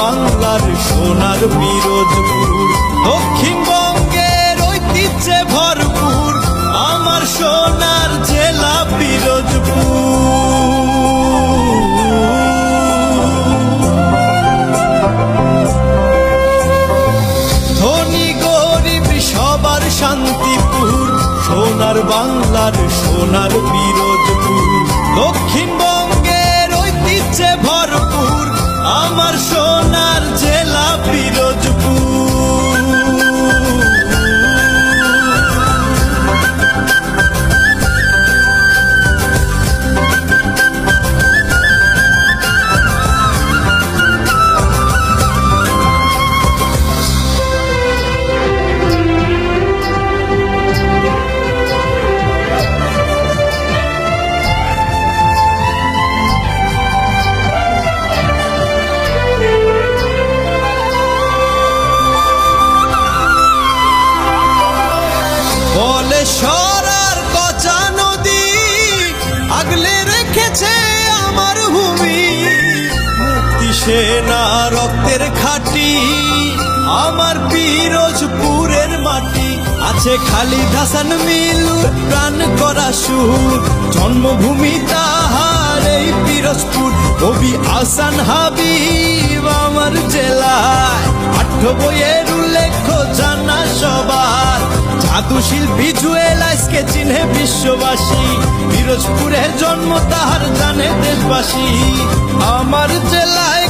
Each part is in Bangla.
বাংলার সোনার পিরোজপুর। দক্ষিণবঙ্গের ঐতিহ্যে ভরপুর আমার সোনার জেলা সবার শান্তিপুর, সোনার বাংলার সোনার পিরোজপুর। দক্ষিণবঙ্গের ঐতিহ্যে ভরপুর আমার সোনার মুক্তি সেনা রক্তের খাটি। আমার পিরোজপুরের মাটি আছে খালি ধাসান মিলুর প্রাণ করা সুর। জন্মভূমি তাহার এই পিরোজপুর। কবি আসান হাবিব আমার জেলায়। পাঠ্য বইয়ের উল্লেখ জানা সবার। জাদু শিল্পী জুয়েলাইসকে চিনে বিশ্ববাসী। পিরোজপুরের জন্ম তাহার জানে দেশবাসী। আমার জেলায়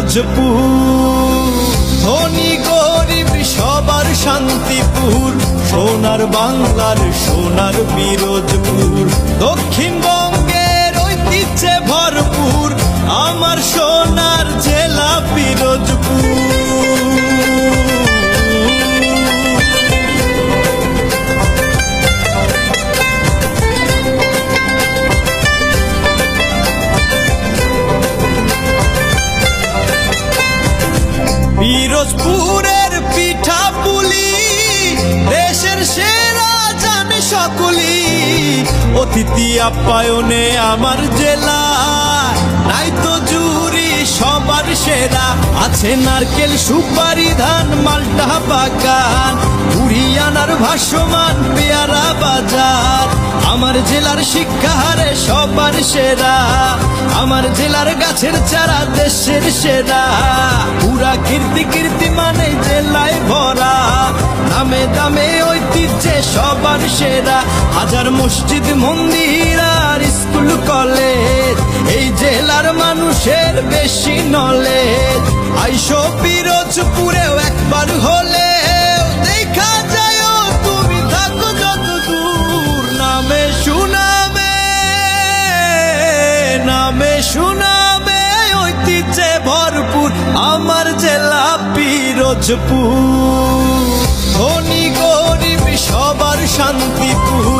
পিরোজপুর ধনী গরিব সবার শান্তিপুর। সোনার বাংলার সোনার পিরোজপুর পিরোজপুরের পিঠা পুলি দেশের সেরা জানে সকলি। অতিথি আপ্যায়নে আমার জেলা নাই তো জুরি সবার সেরা আছে নারকেল সুপারি ধান মালটা বাগান কুড়িয়ানার ভাসমান পেয়ারা বাজার। আমার জেলার শিক্ষা হারে সবার সেরা, আমার জেলার গাছের চারা দেশের সেরা। পুরা কীর্তি কীর্তি মানে জেলায় ভরা দামে দামে ঐতিহ্যে সবার সেরা। হাজার মসজিদ, মন্দির আর স্কুল, কলেজ এই জেলার মানুষের বেশি নলেজ। আইসো পিরোজপুরেও একবার হলে দেখা যায় তুমি থাকো যত দূর নামে সুনামে নামে সুনামে ঐতিহ্যে ভরপুর আমার জেলা পিরোজপুর। ধনী গরিব সবার শান্তিপুর।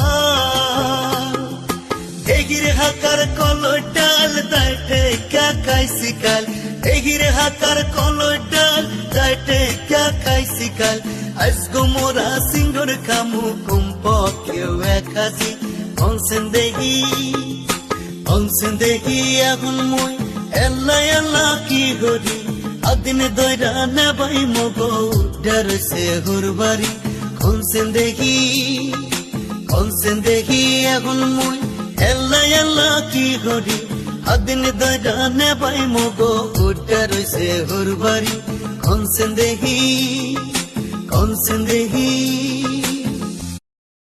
কলো ডাল দাইটে কা খাইছি কাল এগিরে হাকার কলো ডাল দাইটে কা খাইছি কাল আজগো মোরা সিঙ্গর কামু কুম্প কেউ এক হাসি অংসেন দেহি অংসেন দেখি এখন মই। এল্লা এল্লা কি করি আদিন দৈরা নেবাই মগো ডর সে হুরবারি খনসেন দেখি খনসেন দেখি এখন মই। এল্লা এল্লা কি করি আদিন দৈরা নেবাই মগো ডর সে হুরবারি। খনসেন দেহি খনসেন দেখি